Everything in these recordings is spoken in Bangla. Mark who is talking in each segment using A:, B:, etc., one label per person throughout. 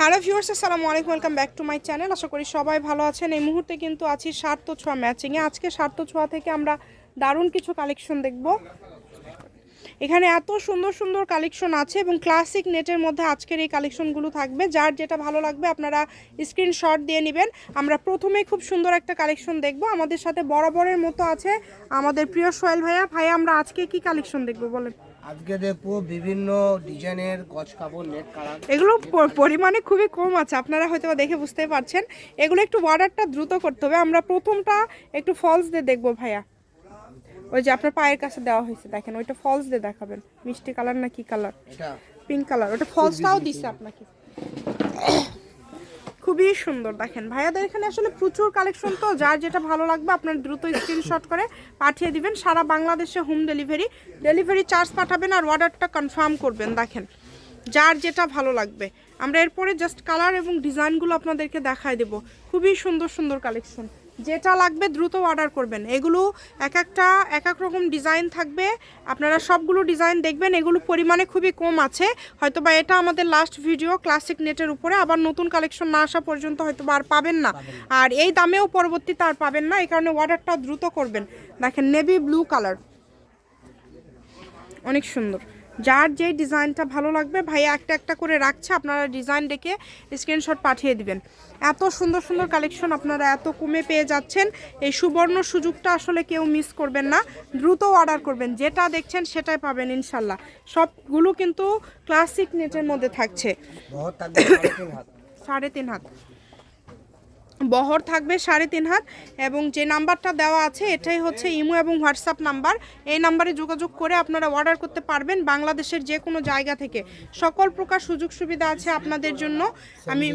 A: হ্যালো ভিউয়ার্স, আসসালামু আলাইকুম, welcome back to my channel. আশা করি সবাই ভালো আছেন। এই মুহূর্তে কিন্তু আছি সার্থ ছোঁয়া ম্যাচিংয়ে আজকে সার্থ ছোঁয়া থেকে আমরা দারুণ কিছু কালেকশন দেখব। এখানে এত সুন্দর সুন্দর কালেকশন আছে এবং ক্লাসিক নেটের মধ্যে আজকের এই কালেকশনগুলো থাকবে। যার যেটা ভালো লাগবে, আপনারা স্ক্রিনশট দিয়ে নেবেন। আমরা প্রথমেই খুব সুন্দর একটা কালেকশন দেখব। আমাদের সাথে বরাবরের মতো আছে আমাদের প্রিয় সোহেল ভাইয়া। ভাইয়া, আমরা আজকে কি কালেকশন দেখব বলেন?
B: আজকে দেখব বিভিন্ন ডিজাইনের গছ কাপড় নেট কালার।
A: এগুলো পরিমাণে খুবই কম আছে। আপনারা হয়তো দেখে বুঝতে পারছেন। এগুলো একটু অর্ডারটা দ্রুত করতে হবে। আমরা প্রথমটা একটু ফলস দিয়ে দেখব ভাইয়া। ওই যে আপনার পায়ের কাছে দেওয়া হয়েছে দেখেন। ওইটা ফলস দিয়ে দেখাবেন। মিষ্টি কালার না কি কালার? Pink colour. ওটা ফলসটাও দিচ্ছে আপনাকে। খুবই সুন্দর, দেখেন। ভাইয়াদের এখানে আসলে প্রচুর কালেকশন তো, যার যেটা ভালো লাগবে আপনার দ্রুত স্ক্রিনশট করে পাঠিয়ে দিবেন। সারা বাংলাদেশে হোম ডেলিভারি ডেলিভারি চার্জ পাঠাবেন আর অর্ডারটা কনফার্ম করবেন, দেখেন। যার যেটা ভালো লাগবে। আমরা এরপরে জাস্ট কালার এবং ডিজাইনগুলো আপনাদেরকে দেখায় দেব। খুবই সুন্দর সুন্দর কালেকশন যেটা লাগবে দ্রুত অর্ডার করবেন। এগুলো এক একটা এক এক রকম ডিজাইন থাকবে। আপনারা সবগুলো ডিজাইন দেখবেন এগুলো পরিমাণে খুবই কম আছে। হয়তো বা এটা আমাদের লাস্ট ভিডিও ক্লাসিক নেটের উপরে। আবার নতুন কালেকশন না আসা পর্যন্ত হয়তো আর পাবেন না। আর এই দামেও পরবর্তীতে আর পাবেন না। এই কারণে অর্ডারটা দ্রুত করবেন। দেখেন নেভি ব্লু কালার অনেক সুন্দর। যার যেই ডিজাইনটা ভালো লাগবে ভাইয়া একটা একটা করে রাখছে আপনারা ডিজাইন দেখে স্ক্রিনশট পাঠিয়ে দিবেন। এত সুন্দর সুন্দর কালেকশন আপনারা এত কমে পেয়ে যাচ্ছেন। এই সুবর্ণ সুযোগটা আসলে কেউ মিস করবেন না। দ্রুত অর্ডার করবেন। যেটা দেখছেন সেটাই পাবেন ইনশাল্লাহ। সবগুলো কিন্তু ক্লাসিক নেটের মধ্যে থাকছে।
B: সাড়ে তিন হাত।
A: সাড়ে তিন হাত। বহর থাকবে সাড়ে তিন হাত এবং যে নাম্বারটা দেওয়া আছে এটাই হচ্ছে ইমো এবং হোয়াটসঅ্যাপ নাম্বার। এই নাম্বারে যোগাযোগ করে আপনারা অর্ডার করতে পারবেন বাংলাদেশের যে কোনো জায়গা থেকে। সকল প্রকার সুযোগ সুবিধা আছে আপনাদের জন্য। আমি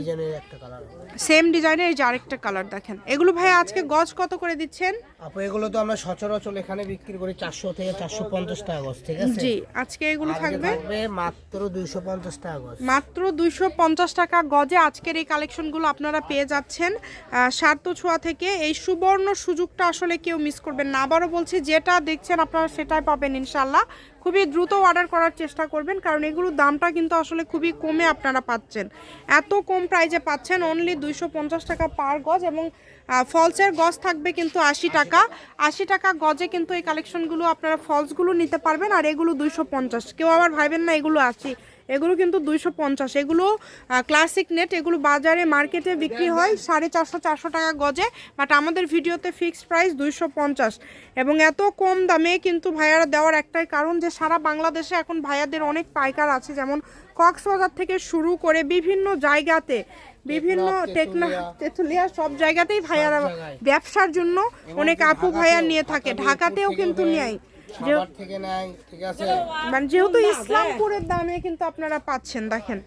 A: সেম ডিজাইনের এই যে আরেকটা কালার দেখেন। এগুলো ভাই আজকে গজ কত করে দিচ্ছেন?
B: আপু এগুলো তো আমরা সচরাচর এখানে বিক্রি করি চারশো থেকে চারশো পঞ্চাশ টাকা গজ ঠিক আছে?
A: জি আজকে এগুলো থাকবে?
B: মাত্র দুইশো পঞ্চাশ টাকা গজ।
A: মাত্র দুইশো পঞ্চাশ টাকা গজে আজকের এই কালেকশনগুলো আপনারা পেয়ে যাচ্ছেন। স্বার্থ ছোঁয়া থেকে এই সুবর্ণ সুযোগটা আসলে কেউ মিস করবেন না। আবারও বলছি, যেটা দেখছেন আপনারা সেটাই পাবেন ইনশাল্লাহ খুবই দ্রুত অর্ডার করার চেষ্টা করবেন, কারণ এগুলোর দামটা কিন্তু আসলে খুবই কমে আপনারা পাচ্ছেন। এত কম প্রাইজে পাচ্ছেন অনলি দুইশো পঞ্চাশ টাকা পার গজ এবং ফলসের গজ থাকবে কিন্তু আশি টাকা। আশি টাকা গজে কিন্তু এই কালেকশনগুলো আপনারা ফলসগুলো নিতে পারবেন আর এগুলো দুইশো পঞ্চাশ। কেউ আবার ভাবেন না, এগুলো আশি। এগুলো কিন্তু দুইশো পঞ্চাশ। এগুলো ক্লাসিক নেট এগুলো বাজারে মার্কেটে বিক্রি হয় সাড়ে চারশো চারশো টাকা গজে বাট আমাদের ভিডিওতে ফিক্সড প্রাইস দুইশো পঞ্চাশ। এবং এত কম দামে কিন্তু ভাইয়ারা দেওয়ার একটাই কারণ যে সারা বাংলাদেশে এখন ভাইয়াদের অনেক পাইকার আছে যেমন কক্সবাজার থেকে শুরু করে বিভিন্ন জায়গাতে বিভিন্ন টেকনা তেঁতুলিয়া। সব জায়গাতেই ভাইয়ারা ব্যবসার জন্য অনেক আপু ভাইয়া নিয়ে থাকে ঢাকাতেও কিন্তু নেয়
B: থেকে নাই ঠিক আছে?
A: মানে যেহেতু ইসলামপুরের দামে কিন্তু আপনারা পাচ্ছেন দেখেন।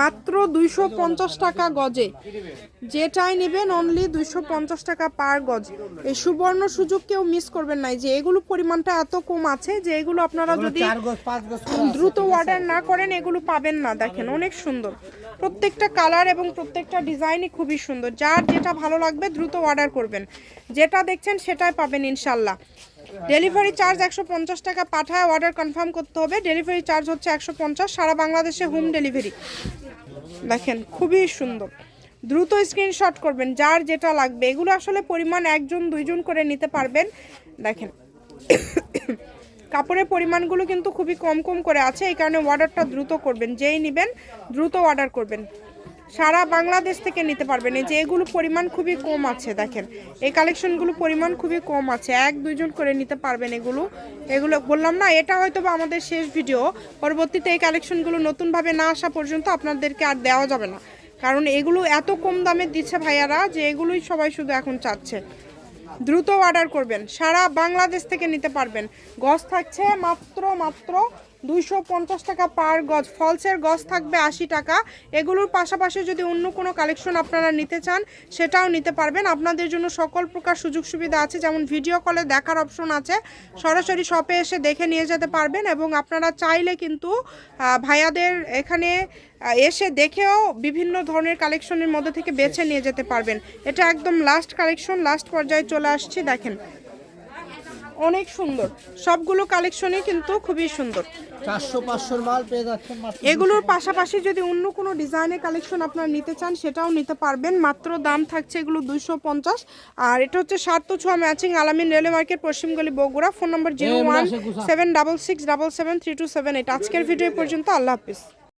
A: মাত্র দুইশো পঞ্চাশ টাকা গজে। যেটাই নেবেন অনলি দুইশো পঞ্চাশ টাকা পার গজ। এই সুবর্ণ সুযোগ কেউ মিস করবেন নাই যে এগুলো পরিমাণটা এত কম আছে যে এগুলো আপনারা যদি দ্রুত অর্ডার না করেন এগুলো পাবেন না। দেখেন অনেক সুন্দর। প্রত্যেকটা কালার এবং প্রত্যেকটা ডিজাইনই খুবই সুন্দর। যার যেটা ভালো লাগবে দ্রুত অর্ডার করবেন। যেটা দেখছেন সেটাই পাবেন ইনশাল্লাহ। ডেলিভারি চার্জ একশো পঞ্চাশ টাকা পাঠায় অর্ডার কনফার্ম করতে হবে। ডেলিভারি চার্জ হচ্ছে একশো পঞ্চাশ, সারা বাংলাদেশে হোম ডেলিভারি দেখেন, খুবই সুন্দর। দ্রুত স্ক্রিনশট করবেন, যার যেটা লাগবে। এগুলো আসলে পরিমাণ একজন, দুইজন করে নিতে পারবেন। দেখেন, কাপড়ের পরিমাণগুলো কিন্তু খুবই কম কম করে আছে। এই কারণে অর্ডারটা দ্রুত করবেন। যেই নেবেন, দ্রুত অর্ডার করবেন। সারা বাংলাদেশ থেকে নিতে পারবেন। এই যে এগুলো পরিমাণ খুবই কম আছে, দেখেন। এই কালেকশনগুলো পরিমাণ খুবই কম আছে। এক দুইজন করে নিতে পারবেন এগুলো। এগুলো বললাম না, এটা হয়তো বা আমাদের শেষ ভিডিও পরবর্তীতে এই কালেকশনগুলো নতুনভাবে না আসা পর্যন্ত আপনাদেরকে আর দেওয়া যাবে না। কারণ এগুলো এত কম দামে দিচ্ছে ভাইয়ারা যে এগুলোই সবাই শুধু এখন চাচ্ছে। দ্রুত অর্ডার করবেন। সারা বাংলাদেশ থেকে নিতে পারবেন। গজ থাকছে মাত্র মাত্র দুইশো পঞ্চাশ টাকা পার গজ। ফলসের গজ থাকবে আশি টাকা। এগুলোর পাশাপাশি যদি অন্য কোনো কালেকশন আপনারা নিতে চান, সেটাও নিতে পারবেন। আপনাদের জন্য সকল প্রকার সুযোগ সুবিধা আছে। যেমন ভিডিও কলে দেখার অপশন আছে। সরাসরি শপে এসে দেখে নিয়ে যেতে পারবেন এবং আপনারা চাইলে কিন্তু ভাইয়াদের এখানে এসে দেখেও বিভিন্ন ধরনের কালেকশনের মধ্যে থেকে বেছে নিয়ে যেতে পারবেন। এটা একদম লাস্ট কালেকশন লাস্ট পর্যায়ে চলে আসছে। দেখেন অনেক সুন্দর। সবগুলো কালেকশনই কিন্তু খুবই সুন্দর।
B: চারশো পাঁচশোর মাল পেয়ে যাচ্ছেন
A: এগুলোর পাশাপাশি যদি অন্য কোনো ডিজাইনের কালেকশন আপনারা নিতে চান সেটাও নিতে পারবেন। মাত্র দাম থাকছে এগুলো দুইশো পঞ্চাশ। আর এটা হচ্ছে সাত তো ছোঁয়া matching Alamin railway market পশ্চিমগলি Bogura. Phone number zero one seven double six double seven three two seven eight আজকের ভিডিও পর্যন্ত। আল্লাহ হাফিজ।